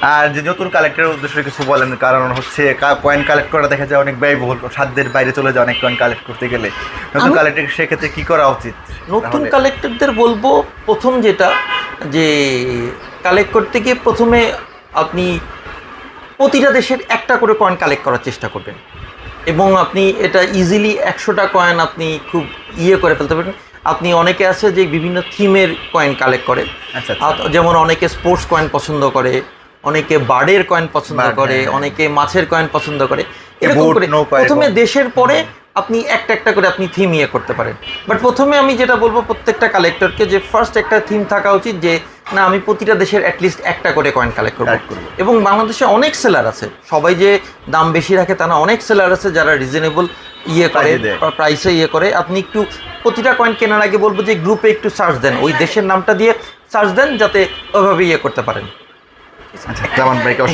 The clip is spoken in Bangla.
আর যে নতুন কালেক্টরের উদ্দেশ্যে কিছু বলেন কারণ হচ্ছে কয়েন কালেক্ট করা দেখা যায় অনেক ব্যয়বহুল। সাধ্যের বাইরে চলে যায় অনেক কয়েন কালেক্ট করতে গেলে। নতুন কালেক্টর সেক্ষেত্রে কি করা উচিত? নতুন? কালেক্টরদের বলব প্রথম যেটা যে কালেক্ট করতে গিয়ে প্রথমে আপনি প্রতিটা দেশের একটা করে কয়েন কালেক্ট করার চেষ্টা করবেন। এবং আপনি এটা ইজিলি একশোটা কয়েন আপনি খুব ইয়ে করে ফেলতে পারেন আপনি অনেকে আছে যে বিভিন্ন থিমের কয়েন কালেক্ট করে। আচ্ছা আচ্ছা। যেমন অনেকে স্পোর্টস কয়েন পছন্দ করে। অনেকে বার্ডের কয়েন পছন্দ করে হ্যাঁ, হ্যাঁ। অনেকে মাছের কয়েন পছন্দ করে। এরকম করে প্রথমে দেশের পরে আপনি একটা একটা করে আপনি থিম ইয়ে করতে পারেন। বাট প্রথমে আমি যেটা বলব প্রত্যেকটা কালেক্টরকে যে ফার্স্ট একটা থিম থাকা উচিত যে না আমি প্রতিটা দেশের অ্যাটলিস্ট একটা করে কয়েন কালেক্ট করব। এবং বাংলাদেশে অনেক সেলার আছে। সবাই যে দাম বেশি রাখে তা না অনেক সেলার আছে যারা রিজনেবল ইয়ে করে প্রাইসে ইয়ে করে। আপনি একটু প্রতিটা কয়েন কেনার আগে বলব যে গ্রুপে একটু সার্চ দেন। ওই দেশের নামটা দিয়ে সার্চ দেন যাতে ওইভাবে ইয়ে করতে পারেন। জামান ভাইকে অসংখ্য